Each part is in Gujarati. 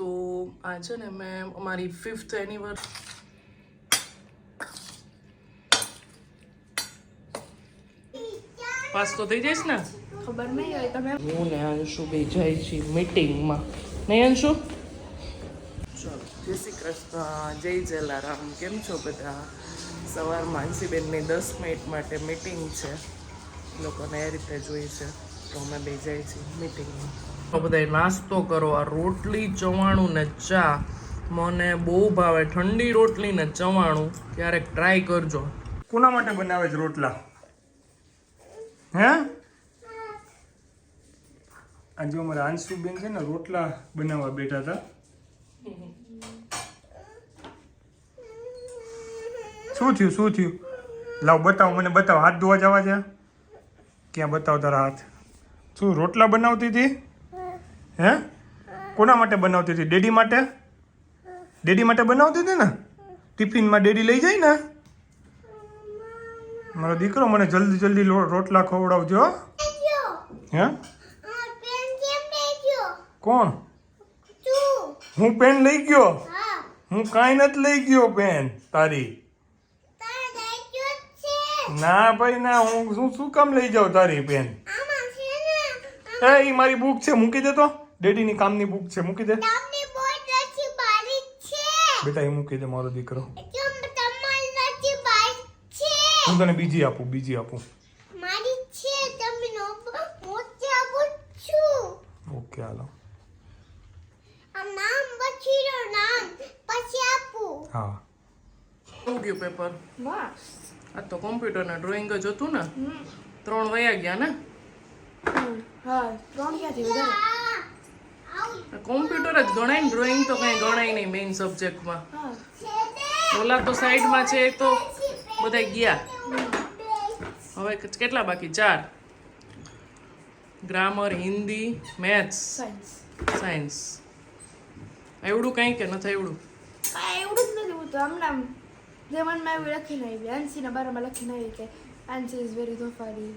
તો આ છે ને મેં અમારી ફિફ્થ એનિવર્સ પાસ તો થઈ જઈશ ને? ખબર નહીં હોય તમે. હું ને અંશુ બે જાય છે મીટિંગમાં નહીં અંશુ? ચલો જય શ્રી કૃષ્ણ જય જલારામ. કેમ છો બધા? સવારમાં માનસીબેનની દસ મિનિટ માટે મીટિંગ છે. લોકોને એ રીતે જોઈ છે. તો અમે બે જાય છીએ તો બધા નાસ્તો કરો આ રોટલી ચવાણું ને ચા. મને બહુ ભાવે ઠંડી રોટલી ને ચવાણું. ક્યારેક ટ્રાય કરજો. કોના માટે બનાવે છે રોટલા? હે? આજે અમારા અંશુબેન છે ને રોટલા બનાવવા બેઠા હતા. શું થયું શું થયું? લાવ બતાવો મને બતાવો. હાથ ધોવા જવા છે? ક્યાં બતાવો તારા હાથ? શું રોટલા બનાવતી હતી? હે? કોના માટે બનાવતી હતી? ડેડી માટે? ડેડી માટે બનાવતી હતી ને? ટિફિનમાં ડેડી લઈ જાય ને? મારો દીકરો મને જલ્દી જલ્દી રોટલા ખવડાવજો હે. કોણ? હું પેન લઈ ગયો? હું કાંઈ નથી લઈ ગયો પેન તારી. ના ભાઈ ના હું શું શું કામ લઈ જાઉં તારી પેન? એ ઈ મારી બુક છે મૂકી દે તો. ડેડીની કામની બુક છે મૂકી દે. બેટા એ મૂકી દે મારો દીકરો. હું તને બીજી આપું બીજી આપું. મારી છે તમે નો મોતે આપું છું. ઓકે હાલો. આમ નામ બચીરો નામ. પછી હા. શું ગયું પેપર વાહ આ તો કોમ્પ્યુટરના ડ્રોઈંગ જ હતું ને. ત્રણ વયા ગયા ને? હા ત્રણ ક્યાંથી વધારે? કોમ્પ્યુટર જ ગણાય ને ડ્રોઈંગ તો કઈ ગણાય નહીં મેઇન સબ્જેક્ટમાં હા. ઓલા તો સાઈડમાં છે એ તો બધા ગયા. હવે કેટલા બાકી? ચાર. Grammar Hindi maths science science એવડું કંઈ કે નથી એવડું? કાંઈ એવું જ નથી તો હમણાં જે મનમાં એવું લખીને આવી. આંસીના બારામાં લખીને આવી કે આંસી ઇઝ વેરી તોફાની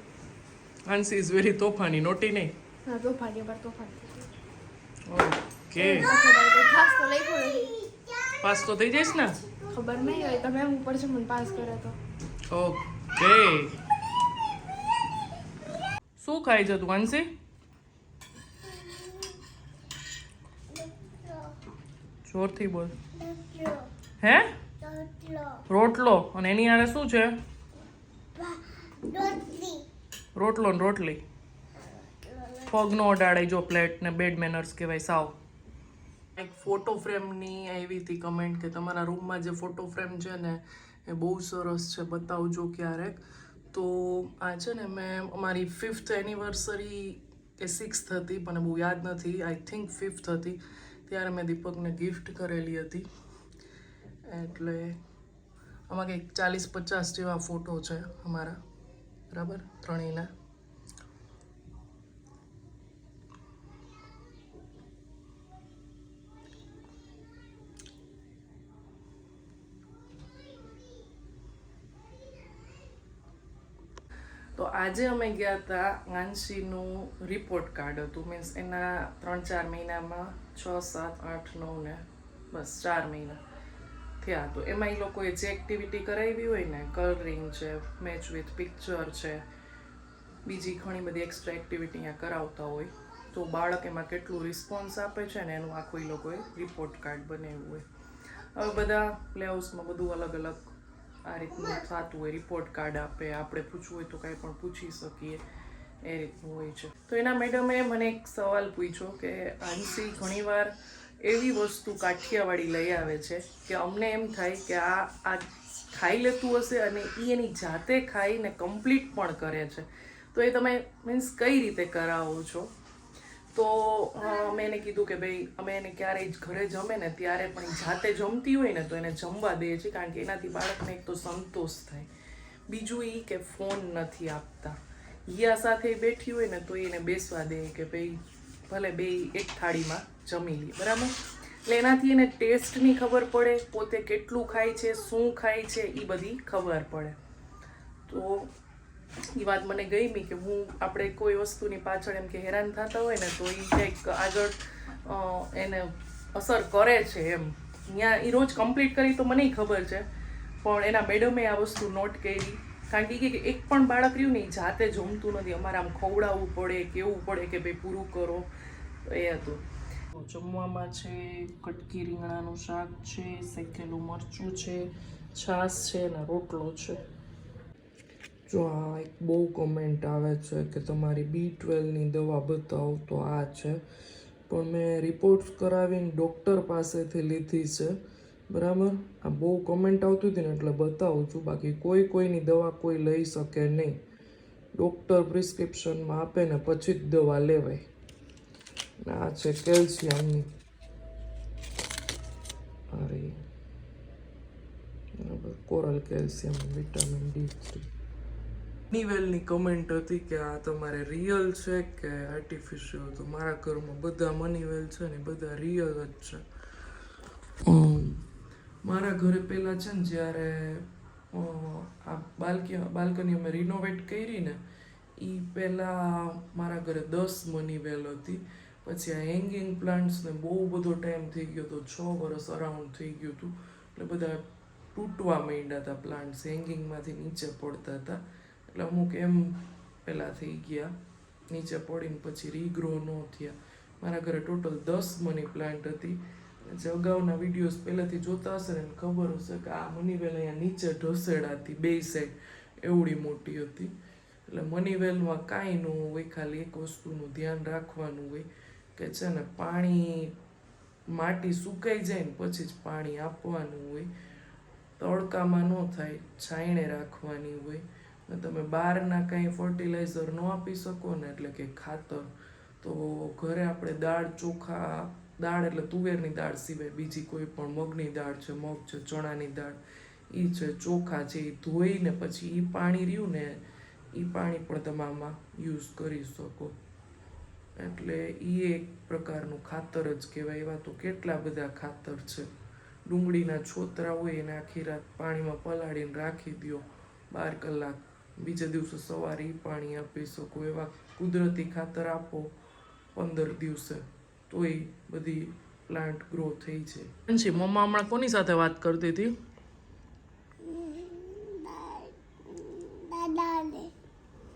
આન્સી ઇઝ વેરી તોફાની નોટી નહીં? હા તોફાની પર તોફાની ઓકે. તો લખ્યું નથી. પાસ તો થઈ જઈશ ને? ખબર નહીં હોય તમે ઉપર છે મને પાસ કરે તો. ઓકે. શું ખાય છે તું હંસી જોરથી બોલ. હે? રોટલો. અને એની આરે શું છે? રોટલો. ને રોટલી. પગનો અડાડે જો પ્લેટ ને બેડ મેનર્સ કહેવાય સાવ. એક ફોટો ફ્રેમની આવી હતી કમેન્ટ કે તમારા રૂમમાં જે ફોટો ફ્રેમ છે ને, એ બહુ સરસ છે, બતાવજો ક્યારેક. તો આ છે ને મેં અમારી ફિફ્થ એનિવર્સરી કે સિક્સ્થ હતી મને બહુ યાદ નથી. આઈ થિંક ફિફ્થ હતી. ત્યારે મેં દીપકને ગિફ્ટ કરેલી હતી. એટલે આમાં કંઈક ચાલીસ પચાસ જેવા ફોટો છે અમારા. બરાબર? ત્રણેયના. તો આજે અમે ગયા હતા આંશીનું રિપોર્ટ કાર્ડ હતું. મીન્સ એના ત્રણ ચાર મહિનામાં છ, સાત, આઠ નવ ને બસ, ચાર મહિના. થયા તો એમાં એ લોકોએ જે એક્ટિવિટી કરાવી હોય ને કલરિંગ છે મેચ વિથ પિક્ચર છે, બીજી ઘણી બધી એક્સ્ટ્રા એક્ટિવિટી અહીંયા કરાવતા હોય, તો બાળક એમાં કેટલું રિસ્પોન્સ આપે છે ને એનું આખું એ લોકોએ રિપોર્ટ કાર્ડ બનાવ્યું હોય. હવે બધા પ્લેહાઉસમાં બધું અલગ અલગ આ રીતનું થતું હોય રિપોર્ટ કાર્ડ આપે, આપણે પૂછવું હોય તો કાંઈ પણ પૂછી શકીએ, એ રીતનું હોય છે. તો એના મેડમે મને એક સવાલ પૂછ્યો કે આંશી ઘણીવાર એવી વસ્તુ કાઠિયાવાડી લઈ આવે છે કે અમને એમ થાય કે આ આ ખાઈ લેતું હશે અને એ એની જાતે ખાઈને કમ્પ્લીટ પણ કરે છે. તો એ તમે મીન્સ કઈ રીતે કરાવો છો? તો અમે એને કીધું કે ભાઈ, અમે એને ક્યારેય ઘરે જમે ને ત્યારે પણ જાતે જમતી હોય ને તો એને જમવા દઈએ છીએ કારણ કે એનાથી બાળકને એક તો સંતોષ થાય. બીજું એ કે ફોન નથી આપતા. હિયા સાથે બેઠી હોય ને તો એને બેસવા દે કે ભાઈ, ભલે બે એક થાળીમાં જમી લે બરાબર? એટલે એનાથી એને ટેસ્ટની ખબર પડે, પોતે કેટલું ખાય છે, શું ખાય છે એ બધી ખબર પડે. તો એ વાત મને ગમી કે હું આપણે કોઈ વસ્તુની પાછળ એમ કે હેરાન થતા હોય ને, તો એ કંઈક આગળ એને અસર કરે છે એમ. ત્યાં એ રોજ કમ્પ્લીટ કરી તો મને ખબર છે, પણ એના મેડમે આ વસ્તુ નોટ કરી. કારણ કે એક પણ બાળક રહ્યું ને એ જાતે જમતું નથી. અમારે આમ ખવડાવવું પડે, કેવું પડે કે ભાઈ પૂરું કરો. એ હતું. જમવામાં છે, કટકી રીંગણાનું શાક છે, શેકેલું મરચું છે, છાશ છે અને રોટલો છે. જો આ એક બહુ કમેન્ટ આવે છે કે તમારી બી ટ્વેલ્વની દવા બતાવો તો આ છે. પણ મેં રિપોર્ટ્સ કરાવીને ડૉક્ટર પાસેથી લીધી છે. બરાબર? આ બહુ કમેન્ટ આવતી હતી ને એટલે બતાવું છું. બાકી કોઈ કોઈની દવા કોઈ લઈ શકે નહીં. ડૉક્ટર પ્રિસ્ક્રિપ્શનમાં આપે ને પછી જ દવા લેવાય. ને આ છે કેલ્શિયમની અરે બરાબર coral calcium vitamin D three નિવેલની comment હતી કે આ તમારે રિયલ છે કે આર્ટિફિશિયલ તો મારા ઘરમાં બધા મનીવેલ છે ને બધા રિયલ જ છે મારા ઘરે પહેલાં છે ને જ્યારે આ બાલ્કી બાલ્કની અમે રિનોવેટ કરી ને એ પહેલાં મારા ઘરે દસ મનીવેલ હતી પછી આ હેંગિંગ પ્લાન્ટ્સને બહુ બધો ટાઈમ થઈ ગયો હતો છ વર્ષ અરાઉન્ડ થઈ ગયું હતું. એટલે બધા તૂટવા માંડ્યા હતા પ્લાન્ટ્સ હેંગિંગમાંથી નીચે પડતા હતા. એટલે અમુક એમ પહેલાં થઈ ગયા. નીચે પડીને પછી રીગ્રો ન થયા. મારા ઘરે ટોટલ દસ મની પ્લાન્ટ હતી. જે અગાઉના વિડીયોઝ પહેલાંથી જોતા હશે ને ખબર હશે કે આ મનીવેલ અહીંયા નીચે ઢસેડાતી બે સાઈડ એવડી મોટી હતી. એટલે મનીવેલમાં કાંઈ ન હોય, ખાલી એક વસ્તુનું ધ્યાન રાખવાનું હોય. કે છે ને, પાણી માટી સુકાઈ જાય ને પછી જ પાણી આપવાનું હોય. તડકામાં ન થાય છાયણે રાખવાની હોય. તમે બહારના કાંઈ ફર્ટિલાઇઝર ન આપી શકો ને, એટલે કે ખાતર. તો ઘરે આપણે દાળ ચોખા, દાળ એટલે તુવેરની દાળ સિવાય બીજી કોઈ પણ મગની દાળ છે, મગ છે, ચણાની દાળ એ છે, ચોખા છે એ ધોઈને પછી એ પાણી રહ્યું ને એ પાણી પણ તમે આમાં યુઝ કરી શકો. એટલે એ એક પ્રકારનું ખાતર જ કહેવાય. એવા તો કેટલા બધા ખાતર છે. ડુંગળીના છોતરા હોય એને આખી રાત પાણીમાં પલાળીને રાખી દો બાર કલાક. બીજા દિવસે સવારે પાણી આપી શકો. એવા કુદરતી ખાતર આપો પંદર દિવસે. તોય બધી પ્લાન્ટ ગ્રો થઈ છે અંશી મમ્મા હમણાં કોની સાથે વાત કરતી હતી?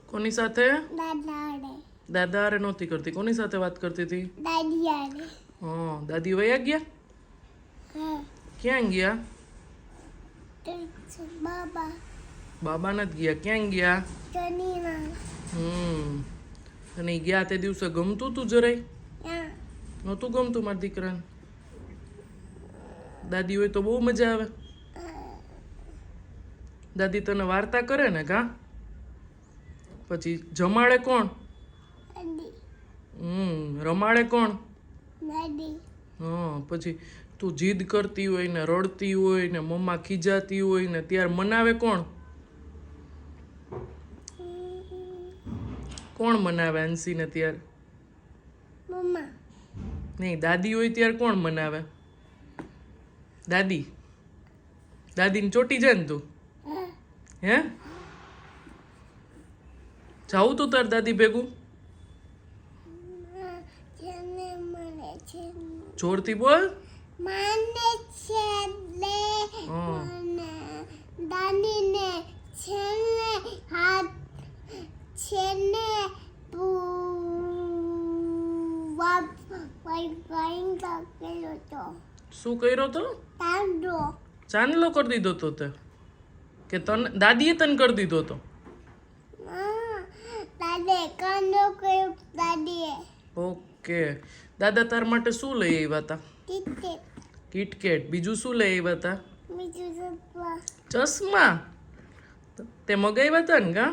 કોની સાથે? દાદાને. દાદા અરે નહોતી કરતી. કોની સાથે વાત કરતી હતી? દાદિયાને હા દાદી વયા ગયા? હા. ક્યાં ગયા? બાબા. બાબા નથી ગયા. ક્યાં ગયા? હમ. અને ગયા તે દિવસે ગમતું તું જરાય? નહોતું ગમતું મારા દીકરાને? દાદી હોય તો બહુ મજા આવે. દાદી તને વાર્તા કરે ને કા? પછી જમાડે કોણ? દાદી હમ રમાડે કોણ? હા પછી તું જીદ કરતી હોય ને રડતી હોય ને મમ્મા ખીજાતી હોય ને ત્યારે મનાવે કોણ? કોણ મનાવે અંશીને ત્યારે? મમ્મા. નહીં દાદી હોય ત્યારે કોણ મનાવે? દાદી. દાદીને ચોટી જાય ને તું? હે. જાવું તું તાર દાદી ભેગું જેને મને છે જોરથી બોલ. મને. મને દાદીને છે ને હાથ છે ને વાપ વાઈ વાઈ કાકેલો તો. શું કર્યો તો? ચાંદલો કરી દીધો તો તે. કે તને દાદીએ તને કરી દીધો તો. દાદીએ કાંડો કર્યો દાદીએ. ઓકે. દાદા તાર માટે શું લઈ આવ્યા હતા કિટકેટ. બીજું શું લઈ આવ્યા હતા ચશ્મા? તે મગાવ્યા હતા ને કા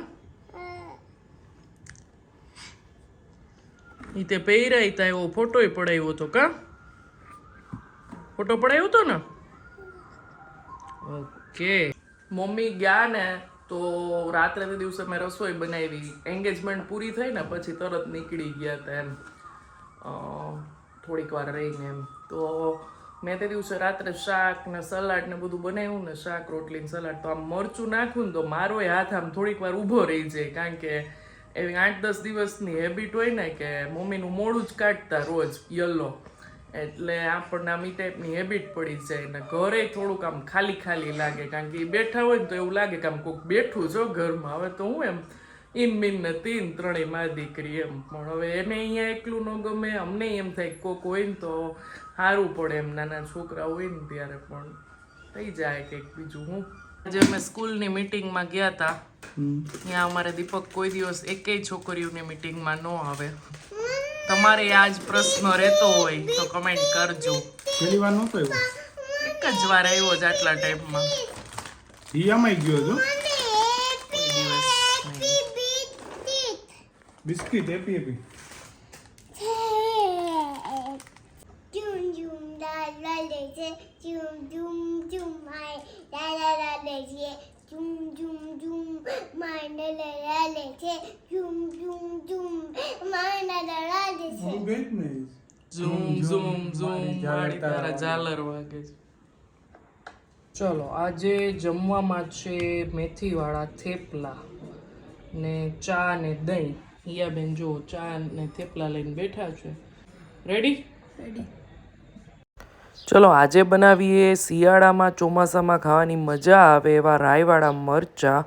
એ તે પહેરાય હતા એવો ફોટોય પડાવ્યો હતો કા? ફોટો પડાવ્યો હતો ને? ઓકે. મમ્મી ગયા ને તો રાત્રે દિવસે મેં રસોઈ બનાવી. એન્ગેજમેન્ટ પૂરી થઈ ને પછી તરત નીકળી ગયા હતા એમ. થોડીક વાર રહીને એમ. તો મેં તે દિવસે રાત્રે શાક ને સલાડ ને બધું બનાવ્યું ને શાક, રોટલી ને સલાડ. તો આમ મરચું નાખું ને તો મારો હાથ આમ થોડીક વાર ઊભો રહી જાય. કારણ કે એવી આઠ દસ દિવસની હેબિટ હોય ને કે મમ્મીનું મોડું જ કાઢતા રોજ યલો. એટલે આપણને આમ ટાઈપની હેબિટ પડી જાય ને ઘરે થોડુંક આમ ખાલી ખાલી લાગે. કારણ કે એ બેઠા હોય ને તો એવું લાગે કે આમ કોઈક બેઠું છો ઘરમાં. હવે તો હું એમ ઇન બિન નથી તીન ત્રણેય મા દીકરી એમ. પણ હવે એને અહીંયા એકલું ન ગમે અમને એમ થાય કોક હોય ને તો સારું પડે એમ. નાના છોકરા હોય ને ત્યારે પણ થઈ જાય કંઈક બીજું હું. આજે અમે સ્કૂલની મિટિંગમાં ગયા હતા ત્યાં અમારે દીપક કોઈ દિવસ એકેય છોકરીઓની મિટિંગમાં ન આવે. તમારે આ જ પ્રશ્ન રહેતો હોય તો કમેન્ટ કરજો. પહેલી વાર નહોતો આવ્યો? એક જ વાર આવ્યો જ આટલા ટાઈમમાં. ઈ અમાઈ ગયો હતો કોઈ દિવસ નહીં. બિસ્કિટ એપી એપી Zoom zoom la la la la zoom zoom zoom my la la la la la zoom zoom zoom my la la la la la zoom zoom zoom my la la la la la zoom zoom zoom મારી તારા ઝાલર વાગે છે ચલો આજે જમવામાં છે મેથીવાળા થેપલા ને ચા ને દહીં હિયાબેન જો ચા ને થેપલા લઈને બેઠા છે. રેડી ચલો આજે બનાવીએ શિયાળામાં ચોમાસામાં ખાવાની મજા આવે એવા રાયવાળા મરચાં.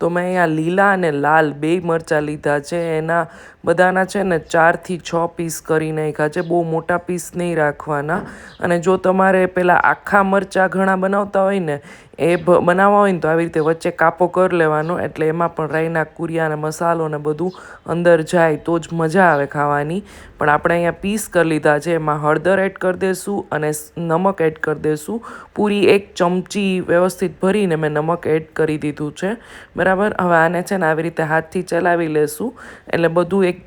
તો મેં અહીંયા લીલા અને લાલ બે મરચાં લીધા છે. એના બધાના છે ને ચારથી છ પીસ કરી નાખ્યા છે. બહુ મોટા પીસ નહીં રાખવાના. અને જો તમારે પેલા આખા મરચાં ઘણા બનાવતા હોય ને, એ બનાવવા હોય ને તો આવી રીતે વચ્ચે કાપો કરી લેવાનો. એટલે એમાં પણ રાઈના કુરિયા અને મસાલો ને બધું અંદર જાય તો જ મજા આવે ખાવાની. પણ આપણે અહીંયા પીસ કરી લીધા છે. એમાં હળદર એડ કરી દઈશું અને નમક એડ કરી દઈશું પૂરી એક ચમચી વ્યવસ્થિત ભરીને મેં નમક એડ કરી દીધું છે. બરાબર? હવે આને છે ને આવી રીતે હાથથી ચલાવી લેશું. એટલે બધું એક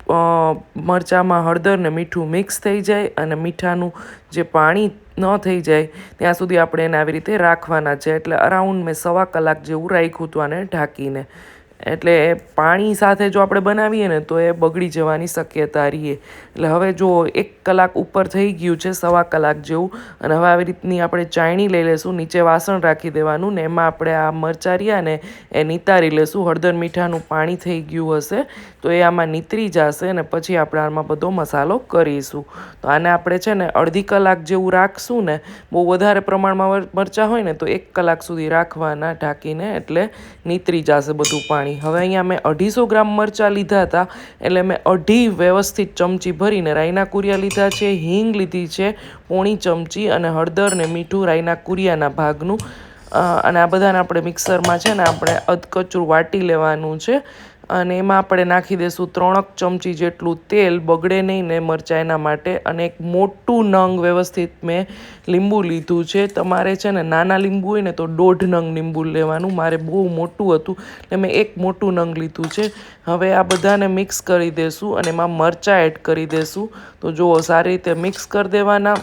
મરચાંમાં હળદર ને મીઠું મિક્સ થઈ જાય અને મીઠાનું જે પાણી ન થઈ જાય, ત્યાં સુધી આપણે એને આવી રીતે રાખવાના છે. એટલે અરાઉન્ડ મેં સવા કલાક જેવું રાખ્યું હતું આને ઢાંકીને. એટલે પાણી સાથે જો આપણે બનાવીએ ને તો એ બગડી જવાની શક્યતા રહીએ એટલે હવે જો એક કલાક ઉપર થઈ ગયું છે, સવા કલાક જેવું, અને હવે આવી રીતની આપણે ચાયણી લઈ લેશું, નીચે વાસણ રાખી દેવાનું, ને એમાં આપણે આ મરચાં રહ્યા એ નિતારી લેશું. હળદર મીઠાનું પાણી થઈ ગયું હશે, તો એ આમાં નીતરી જશે, ને પછી આપણે આમાં બધો મસાલો કરીશું. તો આને આપણે છે ને અડધી કલાક જેવું રાખશું ને, બહુ વધારે પ્રમાણમાં મરચાં હોય ને, તો એક કલાક સુધી રાખવાના ઢાંકીને, એટલે નીતરી જશે બધું પાણી. હવે અહીંયા મેં અઢીસો ગ્રામ મરચાં લીધા હતા, એટલે મેં અઢી વ્યવસ્થિત ચમચી ભરીને રાઈના કુરિયા લીધા છે, હિંગ લીધી છે, પોણી ચમચી અને હળદર ને મીઠું રાઈના કુરિયાના ભાગનું. અને આ બધાને આપણે મિક્સરમાં છે ને આપણે અધકચરું વાટી લેવાનું છે. અને એમાં આપણે નાખી દઈશું ત્રણક ચમચી જેટલું તેલ, બગડે નહીં ને મરચાં એના માટે. અને એક મોટું નંગ વ્યવસ્થિત મેં લીંબુ લીધું છે. તમારે છે ને નાના લીંબુ હોય ને તો દોઢ નંગ લીંબુ લેવાનું. મારે બહુ મોટું હતું, એટલે મેં એક મોટું નંગ લીધું છે. હવે આ બધાને મિક્સ કરી દેશું અને એમાં મરચાં એડ કરી દેશું. તો જુઓ, સારી રીતે મિક્સ કરી દેવાના.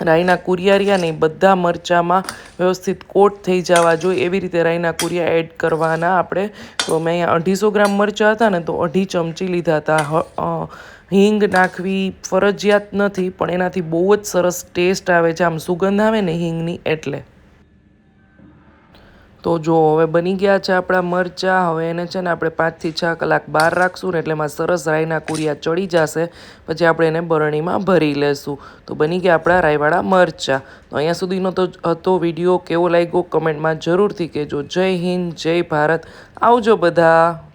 રાઈના કુરિયારિયા ને ઈ બધા મરચાંમાં વ્યવસ્થિત કોટ થઈ જવા જોઈએ. એવી રીતે રાઈના કુરિયા એડ કરવાના આપણે. તો મેં અહીંયા અઢીસો ગ્રામ મરચાં હતા ને તો અઢી ચમચી લીધા હતા. હિંગ નાખવી ફરજિયાત નથી, પણ એનાથી બહુ જ સરસ ટેસ્ટ આવે છે. આમ સુગંધ આવે ને હિંગની એટલે. તો જો હવે બની ગયા છે આપણા મરચાં, હવે એને છે ને આપણે પાંચથી છ કલાક બહાર રાખશું ને એટલે એમાં સરસ રાઈના કુરિયા ચડી જશે. પછી આપણે એને બરણીમાં ભરી લેશું. તો બની ગયા આપણા રાયવાળા મરચાં. તો અહીંયા સુધીનો તો હતો વીડિયો. કેવો લાગ્યો કમેન્ટમાં જરૂરથી કહેજો. જય હિન્દ, જય ભારત. આવજો બધા.